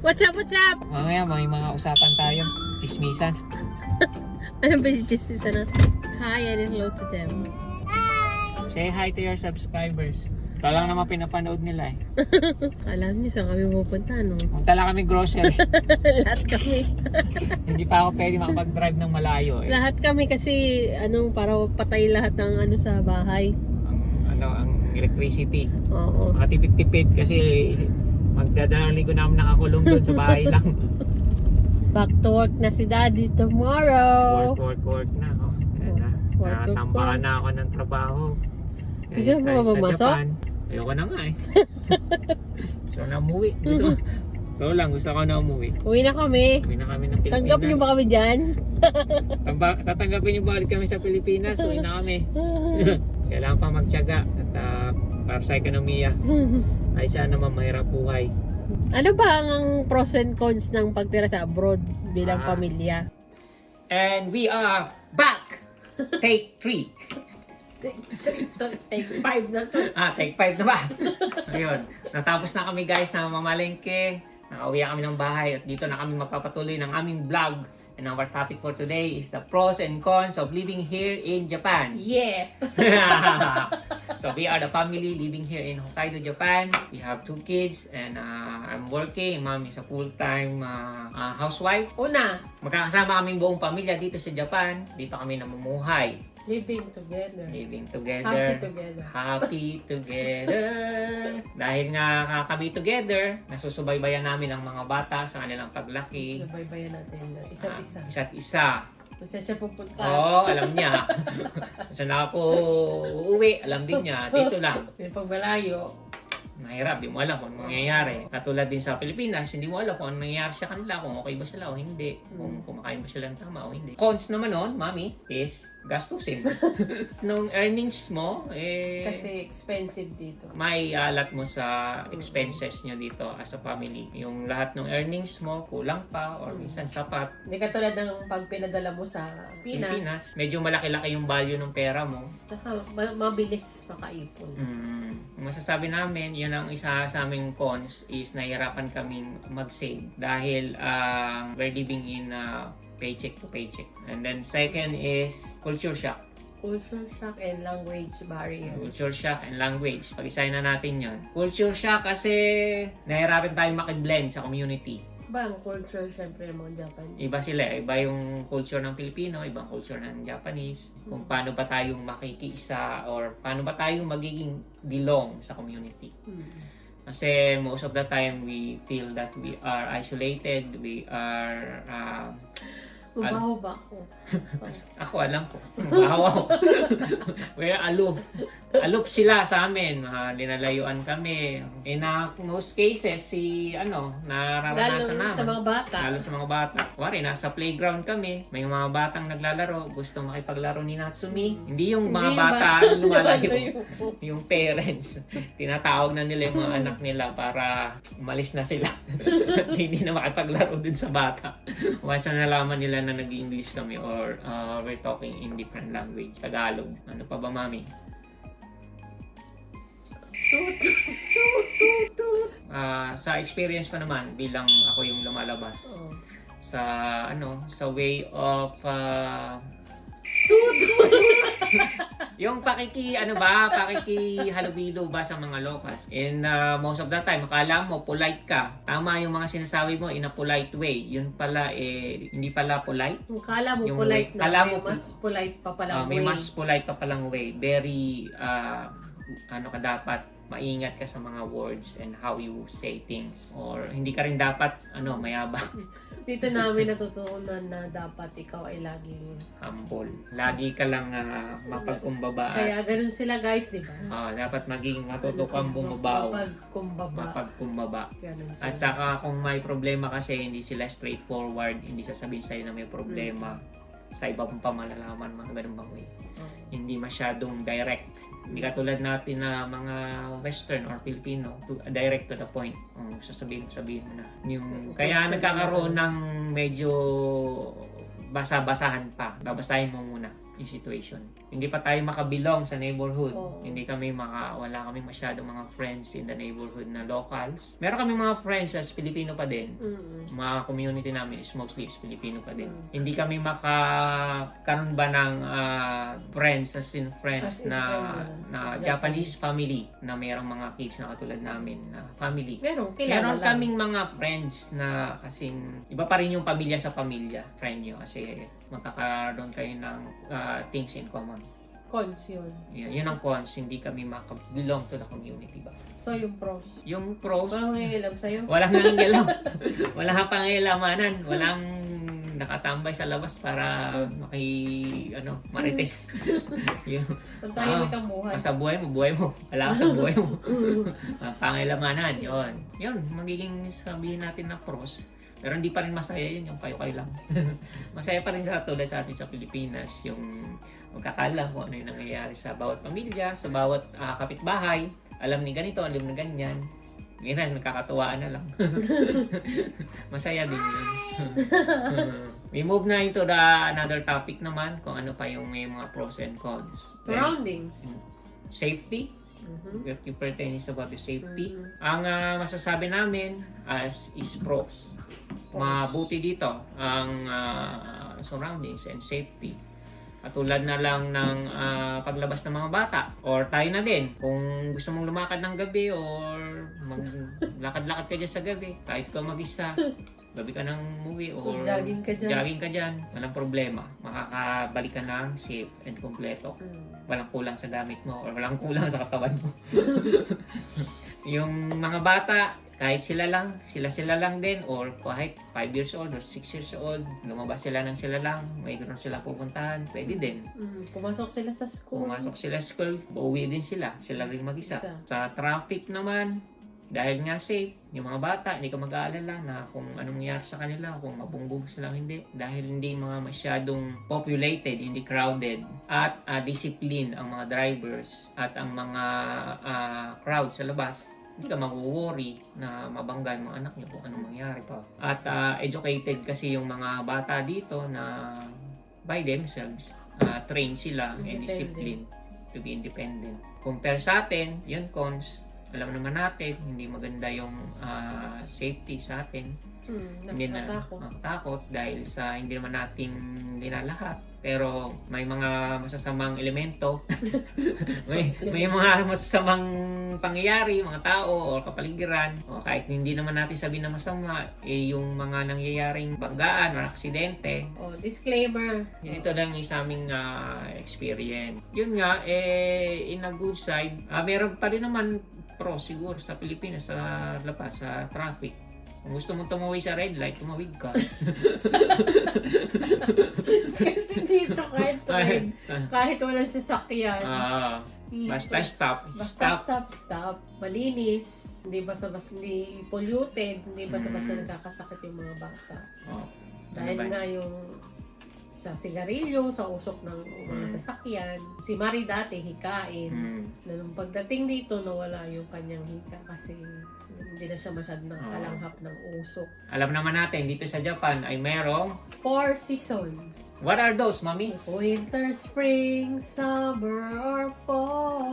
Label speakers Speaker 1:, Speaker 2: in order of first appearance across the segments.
Speaker 1: What's up, what's up?
Speaker 2: Mamaya may mga usapan tayo. Chismisan.
Speaker 1: Ano ba si Jessie sana? Hi and hello to them.
Speaker 2: Say hi to your subscribers. Ito lang naman pinapanood nila eh.
Speaker 1: Alam niyo saan kami pupunta, no?
Speaker 2: Punta lang kami grocery.
Speaker 1: Lahat kami.
Speaker 2: Hindi pa ako pwede makapag-drive ng malayo eh.
Speaker 1: Lahat kami kasi, ano, para patay lahat ng ano sa bahay.
Speaker 2: Ang, ano, ang electricity.
Speaker 1: Oo.
Speaker 2: Makatipid-tipid kasi magdadalang linggo namin nakakulong doon sa bahay lang.
Speaker 1: Back to work na si Daddy tomorrow.
Speaker 2: work, work, work na. Oh. Ayan na. Nakatambakan na ako ng trabaho.
Speaker 1: Gusto mo ba?
Speaker 2: Japan. Ayoko na nga eh. so na umuwi. Gusto Ito lang, gusto ko na umuwi.
Speaker 1: Uwi na kami.
Speaker 2: Uwi na kami ng Pilipinas.
Speaker 1: Tanggap niyo ba kami dyan?
Speaker 2: Tamba- tatanggapin niyo balik kami sa Pilipinas. Uwi na kami. Kailangan pa magtyaga at ah, para sa ekonomiya. Ay sana naman mahirap buhay.
Speaker 1: ano ba ang pros and cons ng pagtira sa abroad bilang
Speaker 2: Ah.
Speaker 1: pamilya?
Speaker 2: And we are back! Take 3.
Speaker 1: Take five na to.
Speaker 2: Ah, take 5 na ba? Ayun. Natapos na kami guys na mamalengke. Nakauwi kami ng bahay at dito na kami magpapatuloy ng aming vlog. And our topic for today is the pros and cons of living here in Japan.
Speaker 1: Yeah!
Speaker 2: so we are the family living here in Hokkaido, Japan. We have two kids and uh, I'm working. Mom is a full-time uh, uh, housewife.
Speaker 1: Una,
Speaker 2: Magkakasama kaming buong pamilya dito sa Japan. Dito kami namumuhay.
Speaker 1: Living together.
Speaker 2: Living together.
Speaker 1: Happy together.
Speaker 2: Happy together. Dahil nga uh, kami together, nasusubaybayan namin ang mga bata sa kanilang paglaki.
Speaker 1: Nabaybayan natin na isa't
Speaker 2: Ah,
Speaker 1: isa.
Speaker 2: isa't isa.
Speaker 1: Kung saan siya pupunta.
Speaker 2: Oo, alam niya. Kung saan ako uuwi, alam din niya. Dito lang.
Speaker 1: Yung pagmalayo.
Speaker 2: Mahirap, di mo alam kung anong mangyayari. Katulad din sa Pilipinas, hindi mo alam kung anong nangyayari sa kanila, kung okay ba sila o hindi, kung kumakain ba sila ng tama o hindi. Cons naman nun, mami, is gastusin. Nung earnings mo, eh,
Speaker 1: Kasi expensive dito.
Speaker 2: may alat mo sa expenses nyo dito as a family. Yung lahat ng earnings mo, kulang pa or minsan sapat.
Speaker 1: Hindi katulad ng pag pinadala mo sa Pinas.
Speaker 2: Pilipinas, medyo malaki-laki yung value ng pera mo.
Speaker 1: Saka ma- mabilis makaipon.
Speaker 2: Mm, masasabi namin, yun ang isa sa aming cons is nahihirapan kaming mag-save dahil uh, we're living in uh, paycheck to paycheck. And then second is culture shock.
Speaker 1: Culture shock and language barrier.
Speaker 2: Culture shock and language. Pag-isahin na natin yon. Culture shock kasi nahihirapan tayong makiblend sa community.
Speaker 1: Ba, ang culture syempre ng mga Japanese.
Speaker 2: Iba sila. Iba yung culture ng Pilipino, ibang culture ng Japanese. Kung paano ba tayong makikiisa or paano ba tayong magiging belong sa community.
Speaker 1: Hmm.
Speaker 2: Kasi most of the time we feel that we are isolated, we are um,
Speaker 1: Mabaho ba ako?
Speaker 2: ako alam ko, bahaw ako. We're aloof. Aloof sila sa amin. Uh, linalayuan kami. In uh, most cases, si ano,
Speaker 1: Lalo
Speaker 2: nararanasan namin.
Speaker 1: sa mga bata.
Speaker 2: Lalo sa mga bata. Kuwari, nasa playground kami. May mga batang naglalaro. Gusto makipaglaro ni Natsumi. Hindi yung mga
Speaker 1: Hindi yung
Speaker 2: bata
Speaker 1: bata
Speaker 2: lumalayo. yung parents. Tinatawag na nila yung mga anak nila para umalis na sila. Hindi na makipaglaro din sa bata. Na nalaman nila na nag-English kami or uh, we're talking in different language. Tagalog. Ano pa ba, mami? Ah, sa experience ko naman bilang ako yung lumalabas
Speaker 1: Oh.
Speaker 2: sa ano sa way of ah, yung pakiki ano ba pakiki halubilo ba sa mga locals and ah, most of the time akala mo polite ka. Tama yung mga sinasabi mo in a polite way. Yun pala eh hindi pala polite.
Speaker 1: Kung kala mo
Speaker 2: Yung
Speaker 1: polite
Speaker 2: way-
Speaker 1: na,
Speaker 2: kala
Speaker 1: may
Speaker 2: mo-
Speaker 1: mas polite pa pala
Speaker 2: Ah, may
Speaker 1: way.
Speaker 2: mas polite pa palang way. Very ah, ano ka dapat maingat ka sa mga words and how you say things or hindi ka rin dapat ano mayabang
Speaker 1: Dito namin natutunan na dapat ikaw ay laging...
Speaker 2: humble. Lagi ka lang uh, mapagkumbaba
Speaker 1: Kaya ganun sila guys, di ba?
Speaker 2: ah, dapat maging matuto kang bumabaw.
Speaker 1: Mapagkumbaba.
Speaker 2: Mapagkumbaba. At saka kung may problema kasi hindi sila straightforward, hindi sasabihin sa'yo na may problema sa iba pang pamalalaman, mga ganun bang way.
Speaker 1: Oh.
Speaker 2: Hindi masyadong direct. Hindi katulad natin na mga Western or Filipino, to, direct to the point. Um, sasabihin sabihin mo na. Yung, kaya nagkakaroon ng medyo basa-basahan pa. Babasahin mo muna. yung situation. Hindi pa tayo makabilong sa neighborhood.
Speaker 1: Oo.
Speaker 2: Hindi kami maka, wala kami masyadong mga friends in the neighborhood na locals. Meron kami mga friends as Filipino pa din.
Speaker 1: Mm.
Speaker 2: Mga community namin is mostly is Filipino pa din.
Speaker 1: Mm.
Speaker 2: Hindi kami makakaroon ba ng ah, friends as in friends
Speaker 1: As in
Speaker 2: na
Speaker 1: friend,
Speaker 2: na
Speaker 1: Japanese.
Speaker 2: Japanese family na mayroong mga kids na katulad namin na family.
Speaker 1: Meron, kilala
Speaker 2: Meron
Speaker 1: lang.
Speaker 2: kaming mga friends na kasing iba pa rin yung pamilya sa pamilya, friend nyo kasi magkakaroon kayo ng ah, things in common.
Speaker 1: Cons yun.
Speaker 2: Yun, yun ang cons, hindi kami makabelong to the community ba.
Speaker 1: So, yung pros.
Speaker 2: Yung pros,
Speaker 1: Walang nangigilam sa'yo.
Speaker 2: walang nangigilam. Walang pangilamanan. Walang nakatambay sa labas para maki ano marites yun
Speaker 1: Ang tahimik ang buhay.
Speaker 2: sa buhay mo buhay mo wala ka sa buhay mo Ah, pangilamanan yon yun magiging sabihin natin na pros pero hindi pa rin masaya yun yung kayo-kayo lang masaya pa rin sa tulad sa atin sa Pilipinas yung magkakala kung ano yung nangyayari sa bawat pamilya sa bawat ah, kapitbahay alam ni ganito alam ni ganyan Ganyan, nagkakatuwaan na lang. Masaya din yun. We move na into the another topic naman, kung ano pa yung may mga pros and cons.
Speaker 1: Surroundings.
Speaker 2: safety.
Speaker 1: Mhm.
Speaker 2: If you pertain is about the safety.
Speaker 1: Mhm.
Speaker 2: Ang ah, masasabi namin as is pros. Mabuti dito ang ah, surroundings and safety. Katulad na lang ng ah, paglabas ng mga bata or tayo na din kung gusto mong lumakad ng gabi or maglakad-lakad ka dyan sa gabi kahit ka mag-isa gabi ka ng movie or
Speaker 1: jogging ka dyan.
Speaker 2: jogging ka dyan walang problema makakabalik ka ng safe and kompleto
Speaker 1: Mm.
Speaker 2: walang kulang sa gamit mo or walang kulang sa katawan mo. yung mga bata, kahit sila lang, sila-sila lang din or kahit 5 years old or 6 years old, lumabas sila ng sila lang, may ganoon sila pupuntahan, pwede din.
Speaker 1: Mm. Pumasok sila sa school.
Speaker 2: Pumasok sila sa school, uuwi din sila, sila rin mag-isa.
Speaker 1: Isa.
Speaker 2: Sa traffic naman, dahil nga safe, yung mga bata, hindi ka mag-aalala na kung anong nangyari sa kanila, kung mabungbog sila hindi. Dahil hindi mga masyadong populated, hindi crowded, at uh, discipline ang mga drivers at ang mga ah, crowd sa labas, hindi ka mag-worry na mabangga yung mga anak nyo kung anong mangyari pa. At ah, educated kasi yung mga bata dito na by themselves, ah, train sila and discipline to be independent. Compare sa atin, yun cons, alam naman natin, hindi maganda yung ah, safety sa atin.
Speaker 1: Mm.
Speaker 2: Hindi na
Speaker 1: nakakatakot
Speaker 2: dahil sa hindi naman nating linalahat. Pero may mga masasamang elemento, may, may mga masasamang pangyayari, mga tao o kapaligiran, o kahit hindi naman natin sabihin na masama, eh yung mga nangyayaring banggaan o aksidente,
Speaker 1: Oh, disclaimer.
Speaker 2: dito lang yung sa aming ah, experience. Yun nga, eh, in a good side, ah, meron pa rin naman pro siguro sa Pilipinas, sa labas, sa traffic. Kung gusto mong tumawid sa red light, tumawid ka.
Speaker 1: Kasi dito kahit tuwid,
Speaker 2: Ah,
Speaker 1: kahit walang sasakyan.
Speaker 2: ah, basta stop.
Speaker 1: Basta
Speaker 2: Stop.
Speaker 1: stop, stop. Malinis. Hindi basta-basta hindi polluted. Hindi basta-basta
Speaker 2: Mm.
Speaker 1: nagkakasakit yung mga bata.
Speaker 2: Oh,
Speaker 1: Dahil
Speaker 2: ano ba?
Speaker 1: nga yung sa sigarilyo, sa usok ng mga
Speaker 2: Mm.
Speaker 1: sasakyan. Si Mari dati hikain.
Speaker 2: Hmm.
Speaker 1: Na nung pagdating dito, nawala yung kanyang hika kasi hindi na siya masyadong nakalanghap ng usok.
Speaker 2: Alam naman natin, dito sa Japan ay merong,
Speaker 1: Four season.
Speaker 2: what are those, mami?
Speaker 1: Winter, spring, summer, or fall.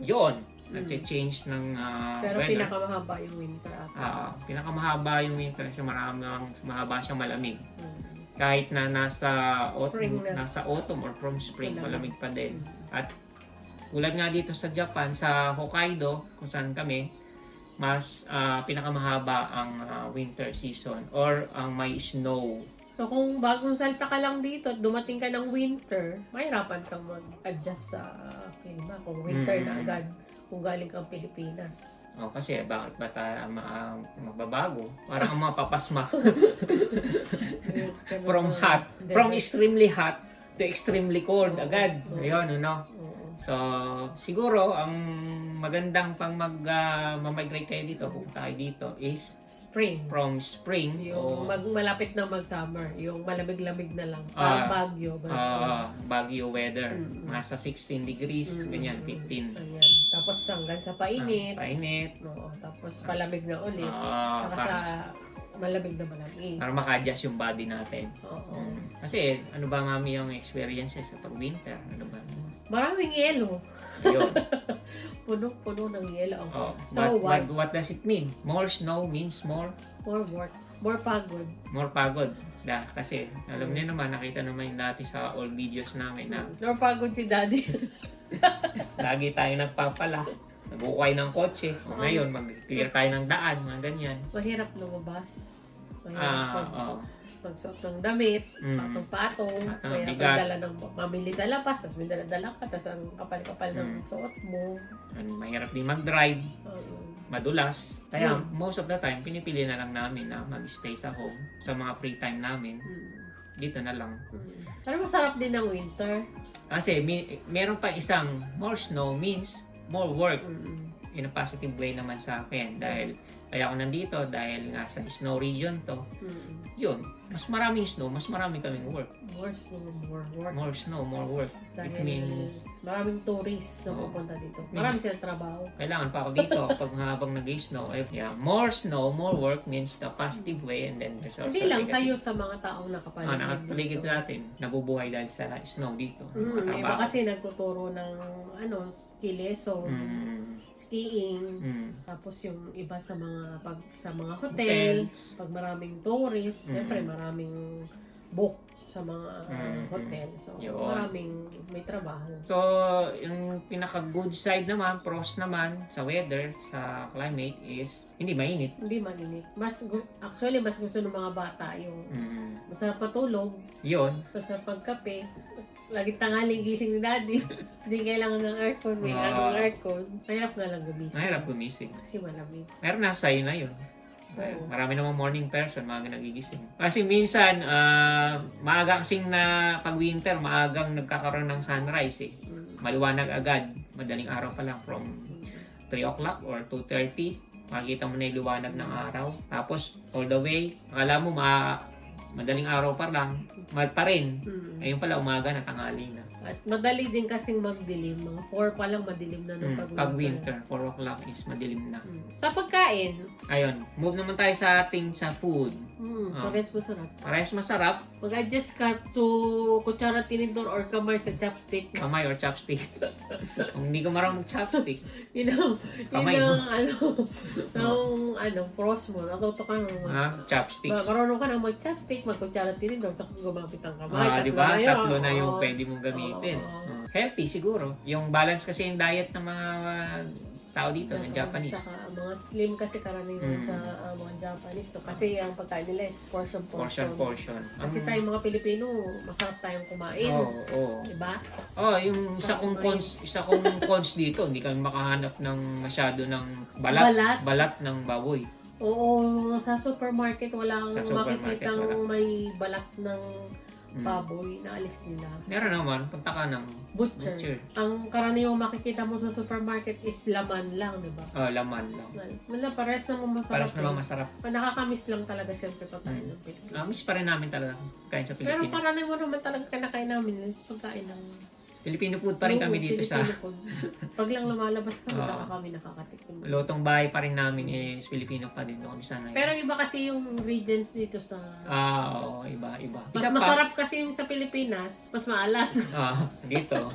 Speaker 2: Yun, nag-change ng ah,
Speaker 1: Pero
Speaker 2: weather.
Speaker 1: pinakamahaba yung winter ata.
Speaker 2: Ah, pinakamahaba yung winter kasi maraming mahaba siyang malamig.
Speaker 1: Mm.
Speaker 2: Kahit na nasa
Speaker 1: Spring
Speaker 2: autumn,
Speaker 1: na.
Speaker 2: nasa autumn or from spring
Speaker 1: Malamig.
Speaker 2: malamig pa din. At tulad nga dito sa Japan, sa Hokkaido, kung saan kami, mas ah, pinakamahaba ang ah, winter season or ang may snow.
Speaker 1: So kung bagong salta ka lang dito at dumating ka ng winter, mahirapan kang mag-adjust sa klima kung winter na
Speaker 2: Mm.
Speaker 1: agad kung galing kang Pilipinas.
Speaker 2: O, kasi bakit ba tayo ma- magbabago? Parang ang mapapasma from hot, from extremely hot to extremely cold agad. Ayun, ano?
Speaker 1: Oo.
Speaker 2: So, siguro, ang magandang pang mag-migrate kayo dito, pupunta kayo dito, is
Speaker 1: Spring.
Speaker 2: from spring
Speaker 1: Yung
Speaker 2: o
Speaker 1: mag, malapit na mag-summer. Yung malamig-lamig na lang.
Speaker 2: Ah.
Speaker 1: Parang Baguio.
Speaker 2: ah, Baguio weather.
Speaker 1: Mm.
Speaker 2: Nasa 16 degrees,
Speaker 1: Mm.
Speaker 2: ganyan, 15.
Speaker 1: Ayan. Tapos hanggang sa painit.
Speaker 2: Ah, painit.
Speaker 1: Oo. Tapos palamig na ulit.
Speaker 2: Ah,
Speaker 1: Saka
Speaker 2: pa-
Speaker 1: sa malamig na malamig.
Speaker 2: Para maka-adjust yung body natin.
Speaker 1: Oo.
Speaker 2: Kasi, ano ba mami yung experiences sa pag-winter? Ano ba?
Speaker 1: Maraming yelo.
Speaker 2: Ayun.
Speaker 1: Puno-puno ng yelo ang
Speaker 2: Oh,
Speaker 1: so,
Speaker 2: but,
Speaker 1: what?
Speaker 2: but what does it mean? More snow means more
Speaker 1: More work. More pagod.
Speaker 2: more pagod. Da, kasi alam niyo naman, nakita naman dati sa old videos namin na
Speaker 1: More pagod si daddy.
Speaker 2: lagi tayo nagpapala. Nag-ukay ng kotse. O ngayon, mag-clear tayo ng daan, mga ganyan.
Speaker 1: Mahirap lumabas. Mahirap
Speaker 2: Ah,
Speaker 1: mag,
Speaker 2: oo.
Speaker 1: Magsuot ng damit.
Speaker 2: Mm.
Speaker 1: Patong-patong.
Speaker 2: Patong,
Speaker 1: Mahirap
Speaker 2: bigat.
Speaker 1: magdala ng mamili sa labas. Tapos may dala-dala ka. Tapos ang kapal-kapal ng
Speaker 2: Mm.
Speaker 1: suot mo.
Speaker 2: Ano, mahirap din mag-drive,
Speaker 1: Oo.
Speaker 2: madulas. Kaya
Speaker 1: Mm.
Speaker 2: most of the time, pinipili na lang namin na mag-stay sa home sa mga free time namin.
Speaker 1: Mm.
Speaker 2: Dito na lang.
Speaker 1: Mm. Pero masarap din ang winter.
Speaker 2: Kasi may, meron pa isang more snow means more work.
Speaker 1: Mm.
Speaker 2: in a positive way naman sa akin dahil kaya ako nandito dahil nga sa snow region to
Speaker 1: Mm.
Speaker 2: yun mas maraming snow mas marami kaming work
Speaker 1: More snow, more work.
Speaker 2: more snow more work
Speaker 1: Dahil
Speaker 2: it means
Speaker 1: maraming tourists na pupunta dito. Marami silang trabaho.
Speaker 2: kailangan pa ako dito kapag habang nag-snow eh, yeah, more snow more work means the positive way and then there's also
Speaker 1: Hindi lang sa'yo sa mga taong nakapaligid.
Speaker 2: ah, nakapaligid sa atin nabubuhay dahil sa snow dito
Speaker 1: Mm, iba kasi nagtuturo ng ano, ski lesson,
Speaker 2: Mm,
Speaker 1: skiing,
Speaker 2: mm.
Speaker 1: tapos yung iba sa mga pag sa mga hotel,
Speaker 2: Hotels.
Speaker 1: pag maraming tourists,
Speaker 2: Mm.
Speaker 1: syempre maraming book sa mga
Speaker 2: Mm,
Speaker 1: hotel. So
Speaker 2: Yun.
Speaker 1: maraming may trabaho.
Speaker 2: So, yung pinaka-good side naman, pros naman sa weather, sa climate is hindi mainit.
Speaker 1: Hindi mainit. Mas gu- actually mas gusto ng mga bata yung
Speaker 2: Mm.
Speaker 1: masarap matulog,
Speaker 2: Yun.
Speaker 1: masarap pagkape. Lagi tangaling gising ni daddy. Hindi kailangan ng aircon. May
Speaker 2: Ah.
Speaker 1: anong aircon. Mahirap na lang gumising.
Speaker 2: Mahirap gumising.
Speaker 1: Kasi malamig.
Speaker 2: Pero nasa sa'yo na yun.
Speaker 1: Oo.
Speaker 2: Marami namang morning person, maaga nagigising. Kasi minsan, ah, maaga kasing na pag winter, maagang nagkakaroon ng sunrise eh.
Speaker 1: Mm.
Speaker 2: Maliwanag agad, madaling araw pa lang from 3 o'clock or 2.30. Makikita mo na yung liwanag ng araw. Tapos, all the way, akala mo ma madaling araw pa lang, mal pa rin.
Speaker 1: Mm.
Speaker 2: Ayun pala, umaga na tanghali na.
Speaker 1: At madali din kasing magdilim. Mga 4 pa lang madilim na nung
Speaker 2: Mm,
Speaker 1: pag,
Speaker 2: pag winter, 4 o'clock is madilim na.
Speaker 1: Mm. Sa pagkain,
Speaker 2: Ayun, move naman tayo sa ating sa food.
Speaker 1: Mm,
Speaker 2: Ah.
Speaker 1: parehas masarap.
Speaker 2: Parehas masarap,
Speaker 1: Mag-adjust ka to kutsara tinidor or kamay sa chopstick.
Speaker 2: kamay or chopstick. Kung hindi ko marunong mag-chopstick,
Speaker 1: You know,
Speaker 2: Kamay
Speaker 1: yun
Speaker 2: mo.
Speaker 1: ang ano, ng ano, pros mo. Natuto ka ng
Speaker 2: ah, chopsticks.
Speaker 1: Marunong ka nang mag-chopstick, mag-kutsara tinidor, sa gumamit ang kamay.
Speaker 2: Ah, di ba?
Speaker 1: yun.
Speaker 2: Tatlo na yung
Speaker 1: Oo.
Speaker 2: pwede mong gamitin.
Speaker 1: Oo.
Speaker 2: Oh. Healthy siguro. Yung balance kasi yung diet ng mga tao dito, ng Japanese.
Speaker 1: Saka mga slim kasi karaniwan
Speaker 2: Mm.
Speaker 1: sa uh, mga Japanese to. Kasi ang pagkain nila is portion
Speaker 2: Portion,
Speaker 1: portion.
Speaker 2: portion.
Speaker 1: Kasi
Speaker 2: Ang-
Speaker 1: tayong mga Pilipino, masarap tayong kumain.
Speaker 2: Oo, oo.
Speaker 1: Diba?
Speaker 2: Oh, yung isa kong cons, isa kong cons dito, hindi kami makahanap ng masyado ng balat,
Speaker 1: Balat?
Speaker 2: balat ng baboy.
Speaker 1: Oo, sa supermarket walang
Speaker 2: Sa supermarket,
Speaker 1: makikitang
Speaker 2: wala.
Speaker 1: may balat ng. Baboy na alis nila.
Speaker 2: Meron naman, punta ka ng
Speaker 1: Butcher.
Speaker 2: butcher.
Speaker 1: Ang karaniwang makikita mo sa supermarket is laman lang, di ba?
Speaker 2: Oh, laman lang.
Speaker 1: Wala, parehas naman masarap.
Speaker 2: Paras naman
Speaker 1: eh.
Speaker 2: masarap.
Speaker 1: Nakakamiss lang talaga syempre pag tayo
Speaker 2: Mm.
Speaker 1: ng Pilipinas.
Speaker 2: Ah, miss pa rin namin talaga kain sa
Speaker 1: Pero
Speaker 2: Pilipinas.
Speaker 1: karaniwan naman talaga kinakain namin is pagkain ng
Speaker 2: Filipino food pa rin kami
Speaker 1: Oo,
Speaker 2: dito sa
Speaker 1: Filipino food. Pag lang lumalabas kami,
Speaker 2: Oo.
Speaker 1: saka kami nakakatikim.
Speaker 2: lutong bahay pa rin namin is Filipino pa din doon kami sanay.
Speaker 1: Pero iba kasi yung ingredients dito sa...
Speaker 2: ah, oo, iba, iba.
Speaker 1: Mas
Speaker 2: pa,
Speaker 1: masarap kasi yung sa Pilipinas, mas maalat.
Speaker 2: ah, dito,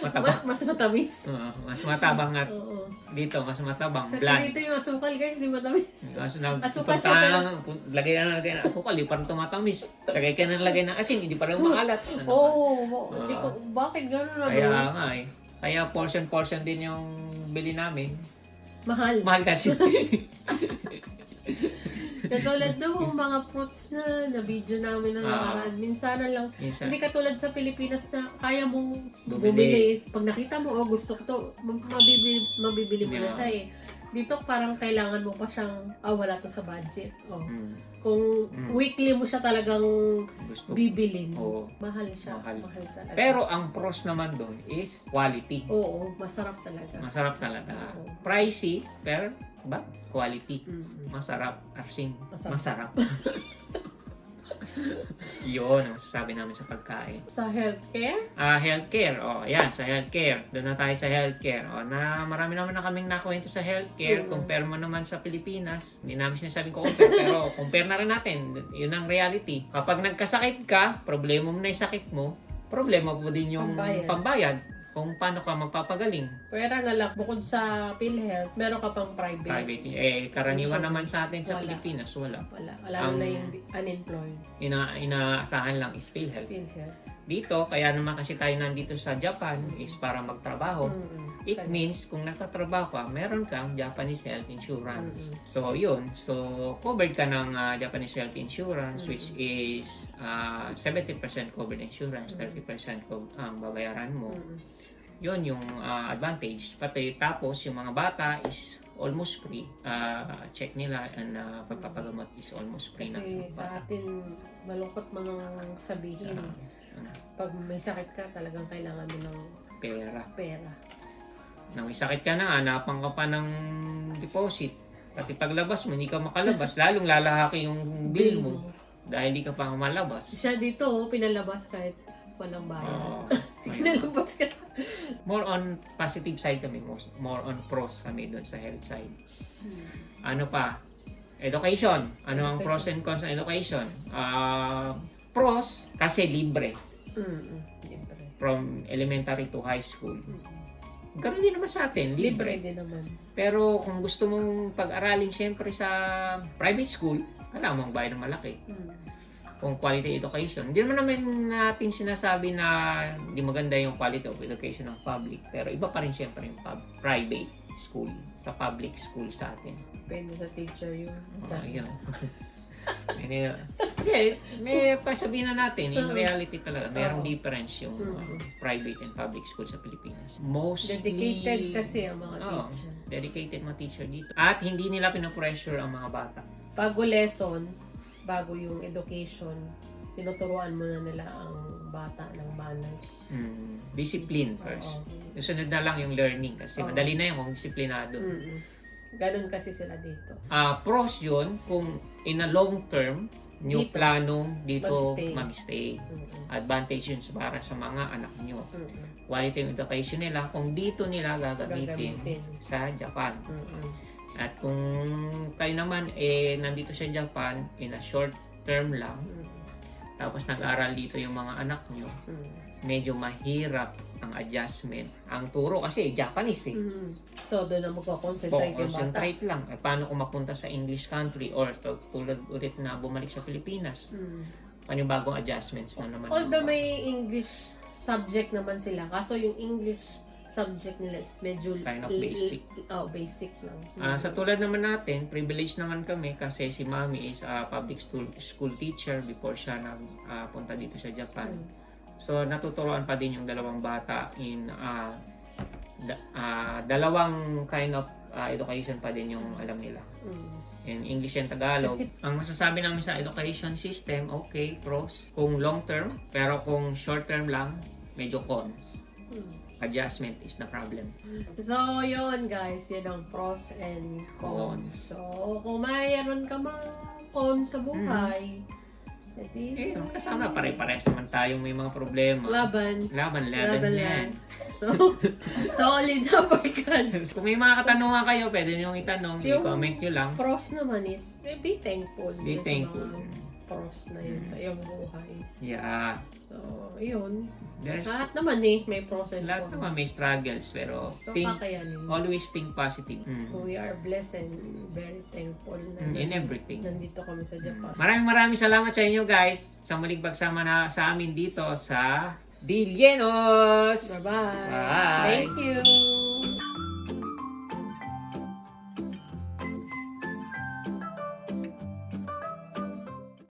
Speaker 2: matabang.
Speaker 1: mas, mas matamis.
Speaker 2: Ah, mas matabang at
Speaker 1: Oo.
Speaker 2: dito, mas matabang.
Speaker 1: Kasi
Speaker 2: Bland.
Speaker 1: dito yung asukal guys, di matamis.
Speaker 2: Mas na,
Speaker 1: Asukal
Speaker 2: punta
Speaker 1: siya,
Speaker 2: ka
Speaker 1: pero-
Speaker 2: ng- pun- lagay na lagay ng asukal, di parang tumatamis. Lagay ka na lagay ng asin, hindi parang maalat. Ano
Speaker 1: Oo, oh, hindi ko, bakit gano'n ano?
Speaker 2: Kaya nga eh. Kaya portion-portion din yung bili namin.
Speaker 1: Mahal.
Speaker 2: Mahal kasi.
Speaker 1: Katulad nung mga fruits na na video namin na
Speaker 2: Ah.
Speaker 1: nakaraan. Minsan na lang.
Speaker 2: Minsan.
Speaker 1: Hindi katulad sa Pilipinas na kaya mong
Speaker 2: Bumili.
Speaker 1: Pag nakita mo, oh gusto ko to, ma- mabibili, mabibili mo na
Speaker 2: Yeah.
Speaker 1: siya eh. Dito parang kailangan mo pa siyang, ah wala to sa budget. Oh.
Speaker 2: Mm,
Speaker 1: Kung
Speaker 2: Mm.
Speaker 1: weekly mo siya talagang
Speaker 2: gusto.
Speaker 1: bibilin,
Speaker 2: Oo.
Speaker 1: mahal siya.
Speaker 2: Mahal.
Speaker 1: Mahal. talaga.
Speaker 2: Pero ang pros naman doon is quality.
Speaker 1: Oo, masarap talaga.
Speaker 2: Masarap talaga.
Speaker 1: Oo.
Speaker 2: Pricey, pero ba? Quality.
Speaker 1: Mm.
Speaker 2: Masarap. Arsing.
Speaker 1: Masarap.
Speaker 2: Masarap. Yun ang masasabi namin sa pagkain.
Speaker 1: Sa healthcare?
Speaker 2: Ah, healthcare. O, ayan, sa healthcare. Doon na tayo sa healthcare. O, na marami naman na kaming nakwento sa healthcare.
Speaker 1: Mm.
Speaker 2: Compare mo naman sa Pilipinas. Hindi namin sinasabing ko compare, pero compare na rin natin. Yun ang reality. Kapag nagkasakit ka, problema mo na yung sakit mo, problema mo din yung
Speaker 1: Pambayad.
Speaker 2: pambayad. Kung paano ka magpapagaling.
Speaker 1: Pwera na lang, bukod sa PhilHealth, meron ka pang private.
Speaker 2: Private. Eh, karaniwan naman sa atin sa
Speaker 1: Wala.
Speaker 2: Pilipinas, wala.
Speaker 1: Wala. Wala
Speaker 2: Ang-
Speaker 1: na yung unemployed.
Speaker 2: Ina inaasahan lang is PhilHealth.
Speaker 1: PhilHealth.
Speaker 2: Dito, kaya naman kasi tayo nandito sa Japan is para magtrabaho.
Speaker 1: Mm-mm.
Speaker 2: It means kung nagtatrabaho ka, meron kang Japanese health insurance.
Speaker 1: Mm-mm.
Speaker 2: So, yun. So, covered ka ng ah, Japanese health insurance
Speaker 1: Mm-mm.
Speaker 2: which is ah, 70% covered insurance, 30% co- ang babayaran mo.
Speaker 1: Mm-mm.
Speaker 2: Yun yung ah, advantage. Pati tapos yung mga bata is almost free. Ah, check nila and ah, pagpapagamot is almost free na
Speaker 1: Kasi
Speaker 2: sa
Speaker 1: sa
Speaker 2: bata.
Speaker 1: atin, malungkot mga sabihin.
Speaker 2: Sa,
Speaker 1: Pag may sakit ka, talagang kailangan mo ng
Speaker 2: pera.
Speaker 1: pera.
Speaker 2: Nang may sakit ka na, hanapan ka pa ng deposit. Pati paglabas mo, hindi ka makalabas. Lalong lalahaki yung bill mo. Dahil hindi ka pa malabas.
Speaker 1: Siya dito, oh, pinalabas kahit walang bayad.
Speaker 2: Oo.
Speaker 1: Pinalabas ka.
Speaker 2: more on positive side kami. most- More on pros kami doon sa health side. Ano pa? Education. Ano ang pros and cons ng education? Ah, pros, kasi libre.
Speaker 1: Mm-mm. Libre.
Speaker 2: From elementary to high school. Ganun din naman sa atin, libre.
Speaker 1: Libre din naman.
Speaker 2: Pero kung gusto mong pag-aralin siyempre sa private school, kailangan mong bayad ng malaki.
Speaker 1: Mm.
Speaker 2: Kung quality education. Hindi naman naman natin sinasabi na hindi maganda yung quality of education ng public. Pero iba pa rin siyempre yung pub- private school sa public school sa atin.
Speaker 1: Depende sa teacher yun.
Speaker 2: Oh, yun. Hindi, may pasabihin na natin, in reality talaga, mayroong
Speaker 1: Oo.
Speaker 2: difference yung uh,
Speaker 1: Mm.
Speaker 2: private and public school sa Pilipinas. Mostly,
Speaker 1: Dedicated kasi ang mga
Speaker 2: Oo.
Speaker 1: teacher.
Speaker 2: dedicated mga teacher dito. At hindi nila pinapressure ang mga bata.
Speaker 1: Bago lesson, bago yung education, tinuturuan mo na nila ang bata ng manners.
Speaker 2: Mm, discipline first.
Speaker 1: Oo.
Speaker 2: Susunod na lang yung learning kasi
Speaker 1: Oo.
Speaker 2: madali na yung kung disiplinado.
Speaker 1: Mm-mm. Ganon kasi sila dito.
Speaker 2: Ah, pros yun kung in a long term, new
Speaker 1: Dito.
Speaker 2: plano dito
Speaker 1: Magstay.
Speaker 2: magstay.
Speaker 1: Mm-mm.
Speaker 2: Advantage yun para sa mga anak nyo.
Speaker 1: Mm-mm.
Speaker 2: Quality of education nila kung dito nila gagamitin
Speaker 1: Gagamitin.
Speaker 2: sa Japan.
Speaker 1: Mm-mm.
Speaker 2: At kung kayo naman eh nandito sa Japan in a short term lang,
Speaker 1: Mm-mm.
Speaker 2: Tapos nag-aral dito yung mga anak nyo,
Speaker 1: Mm-mm.
Speaker 2: medyo mahirap ang adjustment. Ang turo kasi Japanese eh.
Speaker 1: Mm-mm. So, doon na magko-concentrate yung bata.
Speaker 2: concentrate lang. Eh, paano kung mapunta sa English country or to, tulad ulit na bumalik sa Pilipinas?
Speaker 1: Mm.
Speaker 2: Panibagong adjustments na naman.
Speaker 1: Although may English subject naman sila, kaso yung English subject nila is medyo
Speaker 2: Kind of basic.
Speaker 1: Oh, basic lang.
Speaker 2: Ah, sa tulad naman natin, privilege naman kami kasi si Mami is a public school, school teacher before siya nagpunta dito sa Japan.
Speaker 1: Mm.
Speaker 2: So natuturuan pa din yung dalawang bata in ah, da- ah, dalawang kind of ah, education pa din yung alam nila.
Speaker 1: Mm.
Speaker 2: In English and Tagalog.
Speaker 1: Kasi-
Speaker 2: ang masasabi namin sa education system, okay, pros. Kung long term, pero kung short term lang, medyo cons.
Speaker 1: Mm.
Speaker 2: Adjustment is the problem.
Speaker 1: So, yun guys, yun ang pros and cons.
Speaker 2: Cons.
Speaker 1: So, kung mayroon ka mga cons sa buhay, edi,
Speaker 2: Eh, kasama pare-pares naman tayong may mga problema.
Speaker 1: laban.
Speaker 2: Laban, laban,
Speaker 1: Laban
Speaker 2: yan.
Speaker 1: lang. So, solid na pagkan.
Speaker 2: Kung may mga katanungan kayo, pwede nyo itanong,
Speaker 1: Yung-
Speaker 2: i-comment nyo lang.
Speaker 1: Pros naman is, eh, be thankful.
Speaker 2: Be
Speaker 1: dun sa
Speaker 2: thankful.
Speaker 1: mga pros na yun sa iyong buhay.
Speaker 2: Yeah.
Speaker 1: So, yun.
Speaker 2: There's,
Speaker 1: Lahat naman eh, may pros and
Speaker 2: lahat
Speaker 1: cons.
Speaker 2: naman may struggles, pero
Speaker 1: So,
Speaker 2: think,
Speaker 1: kakayanin.
Speaker 2: always think positive. Mm.
Speaker 1: We are blessed and very thankful na
Speaker 2: Mm, In everything.
Speaker 1: nandito kami sa Japan.
Speaker 2: Maraming maraming salamat sa inyo guys sa muling pagsama na sa amin dito sa Dilienos!
Speaker 1: Bye-bye.
Speaker 2: Bye.
Speaker 1: Thank you.